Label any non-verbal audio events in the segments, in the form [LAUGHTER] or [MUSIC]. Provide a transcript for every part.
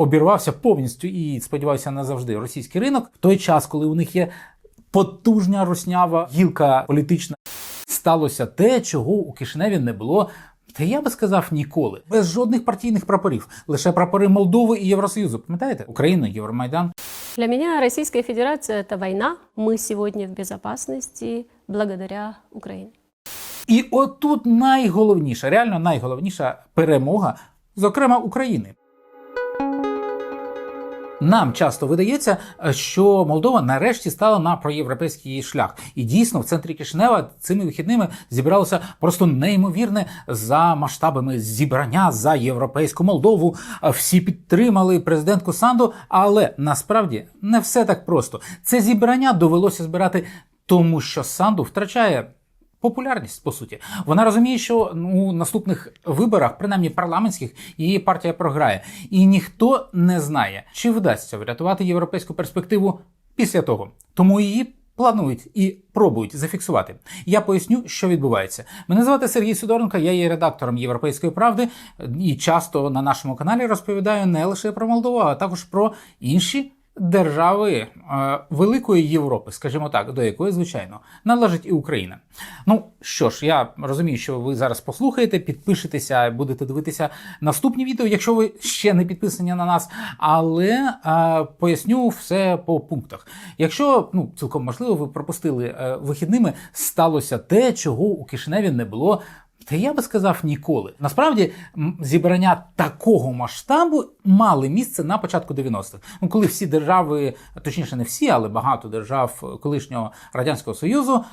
обірвався повністю і сподіваюся назавжди російський ринок в той час, коли у них є потужня руснява гілка політична, сталося те, чого у Кишиневі не було. Та я би сказав ніколи, без жодних партійних прапорів, лише прапори Молдови і Євросоюзу. Пам'ятаєте? Україна, Євромайдан. Для меня Российская Федерация – это война. Мы сегодня в безопасности благодаря Украине. І отут найголовніша, реально найголовніша перемога, зокрема України. Нам часто видається, що Молдова нарешті стала на проєвропейський шлях, і дійсно в центрі Кишинева цими вихідними зібралося просто неймовірне за масштабами зібрання за європейську Молдову. Всі підтримали президентку Санду, але насправді не все так просто. Це зібрання довелося збирати, тому що Санду втрачає популярність по суті. Вона розуміє, що ну, у наступних виборах, принаймні парламентських, її партія програє, і ніхто не знає, чи вдасться врятувати європейську перспективу після того. Тому її. Планують і пробують зафіксувати. Я поясню, що відбувається. Мене звати Сергій Сидоренко, я є редактором Європейської правди і часто на нашому каналі розповідаю не лише про Молдову, а також про інші держави е, Великої Європи, скажімо так, до якої, звичайно, належить і Україна. Ну що ж, я розумію, що ви зараз послухаєте, підпишетеся, будете дивитися наступні відео, якщо ви ще не підписані на нас, але е, поясню все по пунктах. Якщо ну цілком можливо, ви пропустили е, вихідними, сталося те, чого у Кишиневі не було. Та я би сказав ніколи. Насправді зібрання такого масштабу мали місце на початку 90-х. Ну, коли всі держави, точніше, не всі, але багато держав колишнього радянського союзу,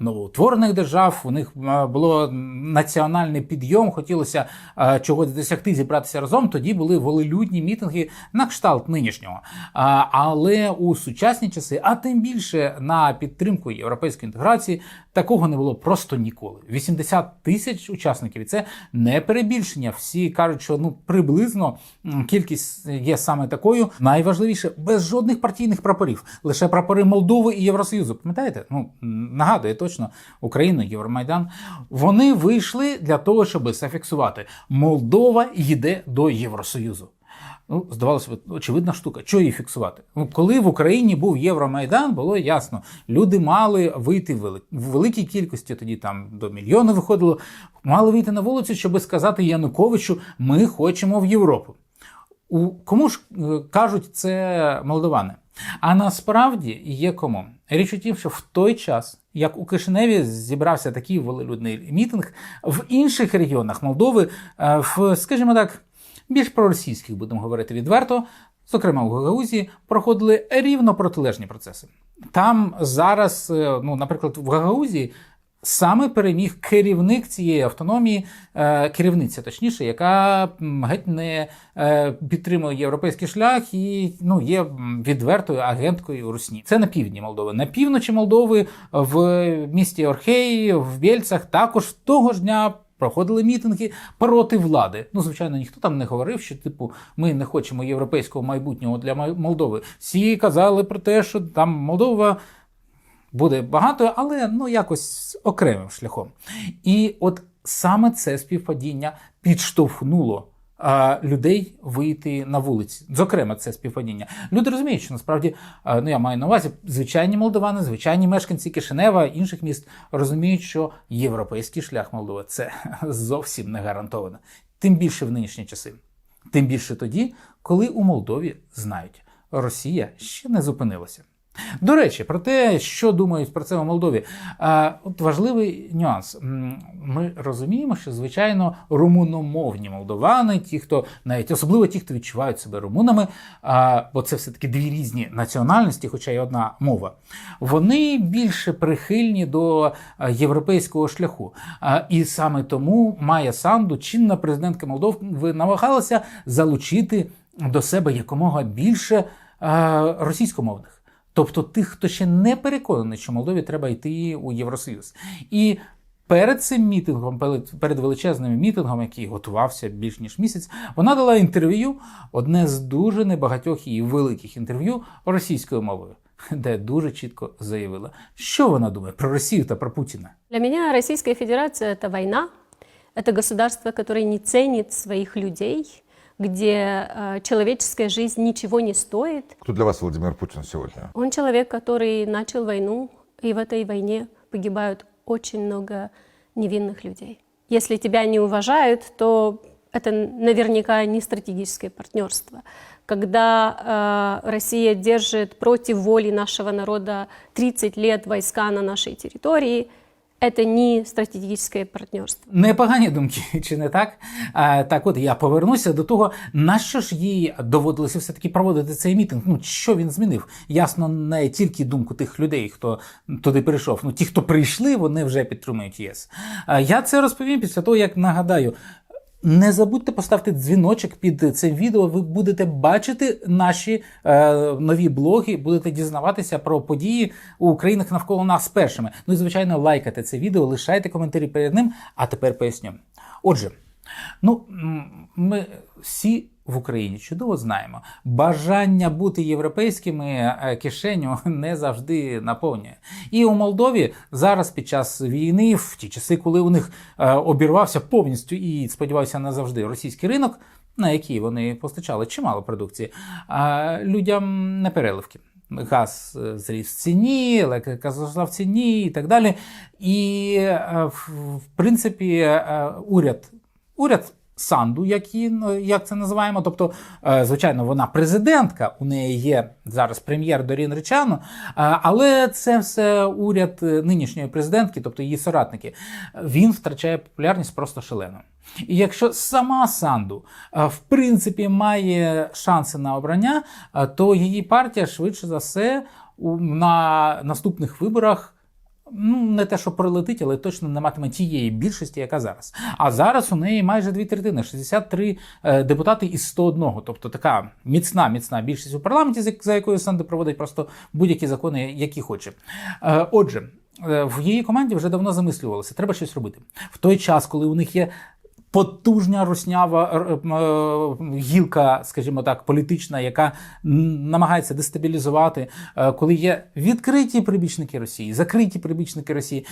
новоутворених держав, у них було національний підйом, хотілося чогось досягти, зібратися разом. Тоді були волелюдні мітинги на кшталт нинішнього. Але у сучасні часи, а тим більше на підтримку європейської інтеграції, такого не було просто ніколи. 80 тисяч учасників, і це не перебільшення. Всі кажуть, що ну приблизно кількість є саме такою. Найважливіше без жодних партійних прапорів, лише прапори Молдови і Євросоюзу. Пам'ятаєте? Ну нагадує точно Україну, Євромайдан. Вони вийшли для того, щоб зафіксувати: Молдова йде до Євросоюзу. Ну, здавалося б, очевидна штука. Чого її фіксувати? Ну, коли в Україні був Євромайдан, було ясно. Люди мали вийти в великій кількості, тоді там до мільйона виходило, мали вийти на вулицю, щоб сказати Януковичу, ми хочемо в Європу. У кому ж е, кажуть це молдовани? А насправді є кому. Річ у тім, що в той час, як у Кишиневі зібрався такий волелюдний мітинг, в інших регіонах Молдови, е, в, скажімо так, більш проросійських, будемо говорити відверто, зокрема у Гагаузії, проходили рівно протилежні процеси. Там зараз, е, ну, наприклад, в Гагаузії саме переміг керівник цієї автономії, е, керівниця, точніше, яка геть не е, підтримує європейський шлях і ну, є відвертою агенткою Русні. Це на півдні Молдови. На півночі Молдови, в місті Орхеї, в Бєльцях, також того ж дня. Проходили мітинги проти влади. Ну, звичайно, ніхто там не говорив, що типу ми не хочемо європейського майбутнього для Молдови. Всі казали про те, що там Молдова буде багато, але ну якось окремим шляхом. І от саме це співпадіння підштовхнуло. Людей вийти на вулиці, зокрема, це співпадіння. Люди розуміють, що насправді ну я маю на увазі звичайні молдовани, звичайні мешканці Кишинева, інших міст розуміють, що європейський шлях Молдови це [LAUGHS] зовсім не гарантовано. Тим більше в нинішні часи. Тим більше тоді, коли у Молдові знають, Росія ще не зупинилася. До речі, про те, що думають про це у Молдові. От важливий нюанс. Ми розуміємо, що звичайно румуномовні молдовани, ті, хто навіть особливо ті, хто відчувають себе румунами, бо це все таки дві різні національності, хоча й одна мова. Вони більше прихильні до європейського шляху. І саме тому Майя Санду, чинна президентка Молдови, намагалася залучити до себе якомога більше російськомовних. Тобто тих, хто ще не переконаний, що Молдові треба йти у Євросоюз. І перед цим мітингом, перед- перед величезним мітингом, який готувався більш ніж місяць, вона дала інтерв'ю, одне з дуже небагатьох її великих інтерв'ю російською мовою, де дуже чітко заявила, що вона думає про Росію та про Путіна. Для меня Российская Федерация – это война. Это государство, которое не ценит своих людей, где э, человеческая жизнь ничего не стоит. Кто для вас Владимир Путин сегодня? Он человек, который начал войну, и в этой войне погибают очень много невинных людей. Если тебя не уважают, то это наверняка не стратегическое партнерство. Когда э, Россия держит против воли нашего народа 30 лет войска на нашей территории, это не стратегічне партнерство. Непогані думки, [LAUGHS] чи не так? А, так от я повернуся до того, на що ж їй доводилося все-таки проводити цей мітинг. Ну, що він змінив? Ясно, не тільки думку тих людей, хто туди прийшов. Ну, ті, хто прийшли, вони вже підтримують ЄС. А, я це розповім після того, як нагадаю. Не забудьте поставити дзвіночок під цим відео. Ви будете бачити наші е, нові блоги, будете дізнаватися про події у країнах навколо нас першими. Ну і звичайно, лайкайте це відео, лишайте коментарі перед ним. А тепер поясню. Отже, ну ми всі в Україні чудово знаємо, бажання бути європейськими е, кишеню [LAUGHS] не завжди наповнює. І у Молдові зараз під час війни, в ті часи, коли у них е, обірвався повністю і сподіваюся назавжди російський ринок, на який вони постачали чимало продукції, а людям не переливки. Газ е, зріс в ціні, електрика зросла в ціні і так далі. І, е, в принципі, е, уряд, уряд Санду, як, її, ну, як це називаємо. Тобто, е, звичайно, вона президентка, у неї є зараз прем'єр Дорін Речано, е, але це все уряд е, нинішньої президентки, тобто її соратники. Він втрачає популярність просто шалено. І якщо сама Санду в принципі має шанси на обрання, то її партія швидше за все на наступних виборах ну не те, що прилетить, але точно не матиме тієї більшості, яка зараз. А зараз у неї майже дві третини, 63 е, депутати із 101. Тобто така міцна, міцна більшість у парламенті, за- якою Санди проводить просто будь-які закони, які хоче. Е, Отже. е, В її команді вже давно замислювалося, треба щось робити. В той час, коли у них є потужня руснява м, е, гілка, скажімо так, політична, яка намагається дестабілізувати, е, коли є відкриті прибічники Росії, закриті прибічники Росії,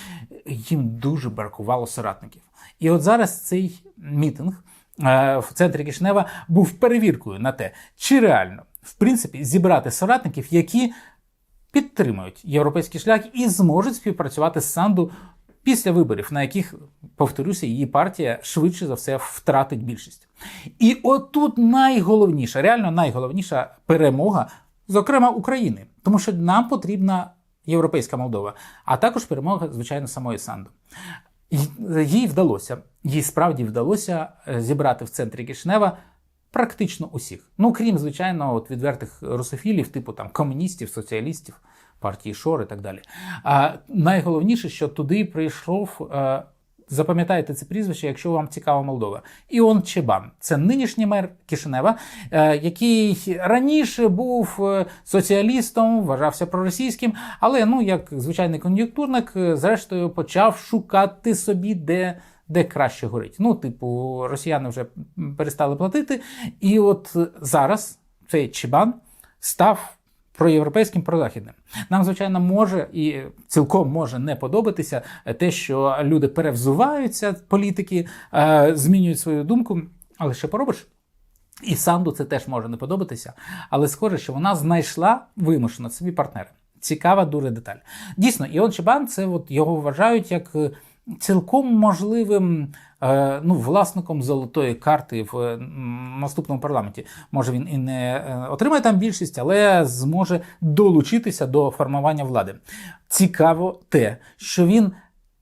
їм дуже бракувало соратників. І от зараз цей мітинг е, в центрі Кишнева був перевіркою на те, чи реально в принципі зібрати соратників, які підтримують європейський шлях і зможуть співпрацювати з Санду після виборів, на яких, повторюся, її партія швидше за все втратить більшість. І отут найголовніша, реально найголовніша перемога, зокрема України, тому що нам потрібна європейська Молдова, а також перемога, звичайно, самої Санду. Їй вдалося, їй справді вдалося е, зібрати в центрі Кишнева практично усіх. Ну, крім, звичайно, от відвертих русофілів, типу там комуністів, соціалістів, партії Шор і так далі. А найголовніше, що туди прийшов. е, Запам'ятайте це прізвище, якщо вам цікава Молдова. Іон Чебан. Це нинішній мер Кишинева, е, який раніше був е, соціалістом, вважався проросійським, але ну як звичайний кон'юнктурник, зрештою почав шукати собі, де, де краще горить. Ну, типу, росіяни вже перестали платити. І от зараз цей Чебан став проєвропейським, прозахідним. Нам, звичайно, може і цілком може не подобатися те, що люди перевзуваються, політики е, змінюють свою думку, але що поробиш? І Санду це теж може не подобатися, але схоже, що вона знайшла вимушено собі партнера. Цікава дуже деталь. Дійсно, Іон Чебан це от його вважають як е, цілком можливим е, ну, власником золотої карти в наступному парламенті. Може він і не е, отримає там більшість, але зможе долучитися до формування влади. Цікаво те, що він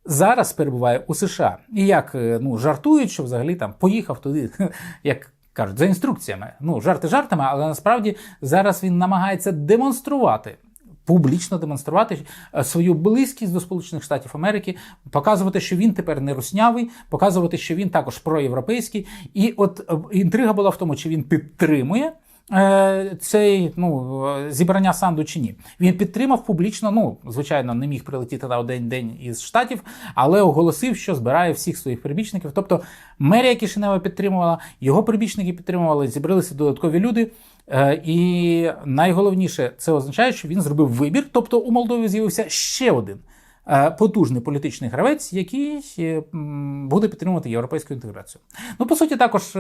зараз перебуває у США. І як е, ну, жартують, що взагалі там поїхав туди, [LAUGHS] як кажуть, за інструкціями. Ну, жарти жартами, але насправді зараз він намагається демонструвати. Публічно демонструвати е, свою близькість до Сполучених Штатів Америки, показувати, що він тепер не руснявий, показувати, що він також проєвропейський. І от е, інтрига була в тому, чи він підтримує е, цей ну, зібрання Санду чи ні. Він підтримав публічно. Ну, звичайно, не міг прилетіти на один день із штатів, але оголосив, що збирає всіх своїх прибічників. Тобто мерія Кишинева підтримувала, його прибічники підтримували, зібралися додаткові люди. Е, І найголовніше, це означає, що він зробив вибір. Тобто у Молдові з'явився ще один е, потужний політичний гравець, який е, буде підтримувати європейську інтеграцію. Ну, по суті, також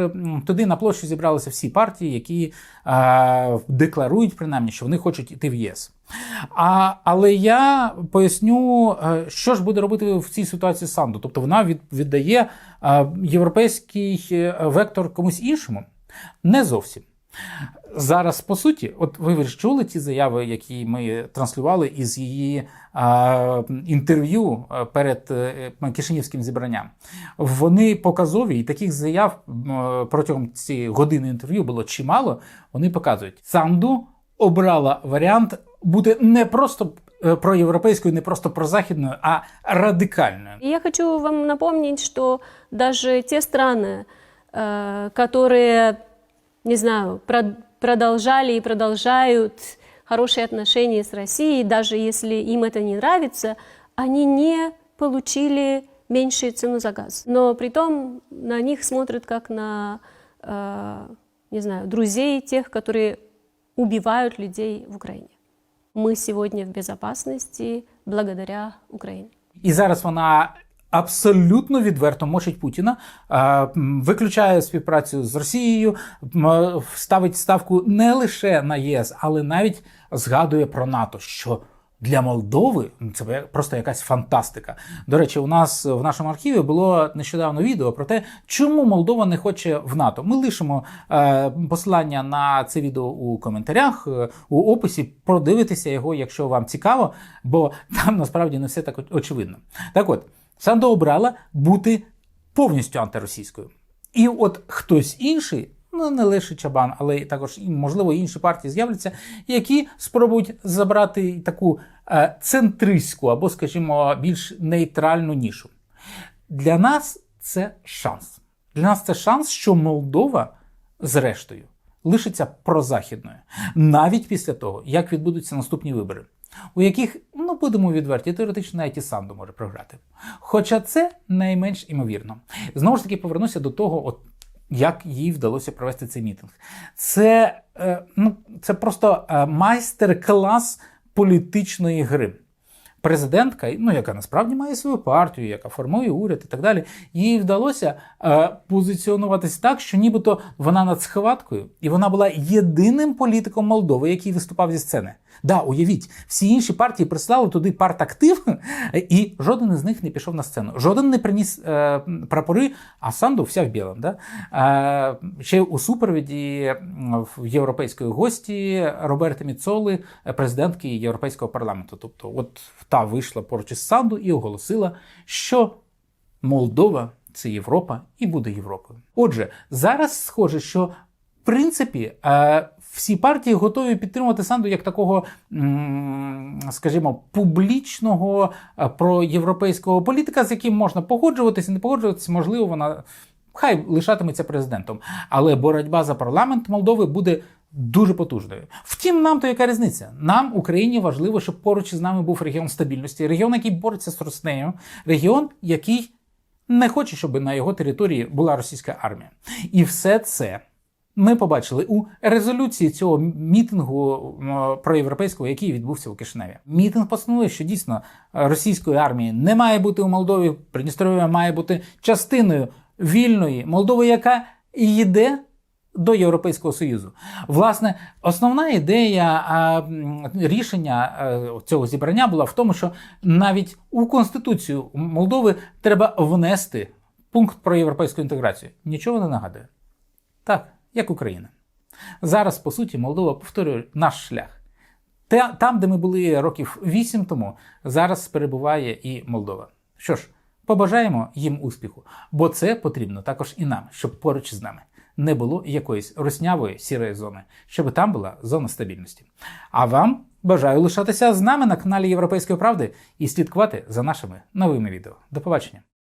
туди на площі зібралися всі партії, які декларують принаймні, що вони хочуть іти в ЄС. А, але я поясню, що ж буде робити в цій ситуації Санду. Тобто вона від, віддає європейський вектор комусь іншому. Не зовсім. Зараз, по суті, от ви ж чули ті заяви, які ми транслювали із її а, інтерв'ю е, перед е, Кишинівським зібранням. Вони показові, і таких заяв м, е, протягом цієї години інтерв'ю було чимало. Вони показують, Санду обрала варіант бути не просто е, проєвропейською, не просто прозахідною, а радикальною. И я хочу вам напомнить, что даже те страны, э, которые, не знаю, прод- продолжали и продолжают хорошие отношения с Россией, даже если им это не нравится, они не получили меньшую цену за газ. Но при том на них смотрят как на, э, не знаю, друзей тех, которые убивают людей в Украине. Мы сегодня в безопасности благодаря Украине. І зараз вона абсолютно відверто мочить Путіна, виключає співпрацю з Росією, ставить ставку не лише на ЄС, але навіть згадує про НАТО. що для Молдови це просто якась фантастика. До речі, у нас в нашому архіві було нещодавно відео про те, чому Молдова не хоче в НАТО. Ми лишимо е, посилання на це відео у коментарях, е, у описі. Продивитися його, якщо вам цікаво, бо там насправді не все так очевидно. Так от, Сандо обрала бути повністю антиросійською. І от хтось інший, ну не лише Чабан, але й також можливо інші партії з'являться, які спробують забрати таку е, центристську або, скажімо, більш нейтральну нішу. Для нас це шанс. Для нас це шанс, що Молдова, зрештою, лишиться прозахідною, навіть після того, як відбудуться наступні вибори, у яких, ну будемо відверті, теоретично навіть і Санду може програти. Хоча це найменш імовірно. Знову ж таки, повернуся до того, от як їй вдалося провести цей мітинг. Це, е, ну, це просто е, майстер-клас політичної гри. Президентка, ну яка насправді має свою партію, яка формує уряд і так далі, їй вдалося е, позиціонуватися так, що нібито вона над схваткою, і вона була єдиним політиком Молдови, який виступав зі сцени. Да, уявіть, всі інші партії прислали туди партактив, і жоден із них не пішов на сцену. Жоден не приніс е, прапори, а Санду вся в білому. Да? Е, ще у супровіді в європейської гості Роберти Міцоли, президентки Європейського парламенту. Тобто, от та вийшла поруч із Санду і оголосила, що Молдова це Європа і буде Європою. Отже, зараз схоже, що в принципі е, всі партії готові підтримувати Санду як такого, скажімо, публічного е, проєвропейського політика, з яким можна погоджуватися, не погоджуватися, можливо, вона. Хай лишатиметься президентом, але боротьба за парламент Молдови буде дуже потужною. Втім, нам то яка різниця? Нам, Україні, важливо, щоб поруч із нами був регіон стабільності, регіон, який бореться з Роснею, регіон, який не хоче, щоб на його території була російська армія. І все це ми побачили у резолюції цього мітингу проєвропейського, який відбувся у Кишиневі. Мітинг постановив, що дійсно е, російської армії не має бути у Молдові. Придністров'я має бути частиною вільної Молдови, яка йде до Європейського Союзу. Власне, основна ідея а, рішення е, цього зібрання була в тому, що навіть у Конституцію Молдови треба внести пункт про європейську інтеграцію. Нічого не нагадує. Так, як Україна. Зараз, по суті, Молдова повторює наш шлях. Там, де ми були років вісім тому, зараз перебуває і Молдова. Що ж, побажаємо їм успіху, бо це потрібно також і нам, щоб поруч з нами не було якоїсь руснявої сірої зони, щоб там була зона стабільності. А вам бажаю лишатися з нами на каналі Європейської правди і слідкувати за нашими новими відео. До побачення!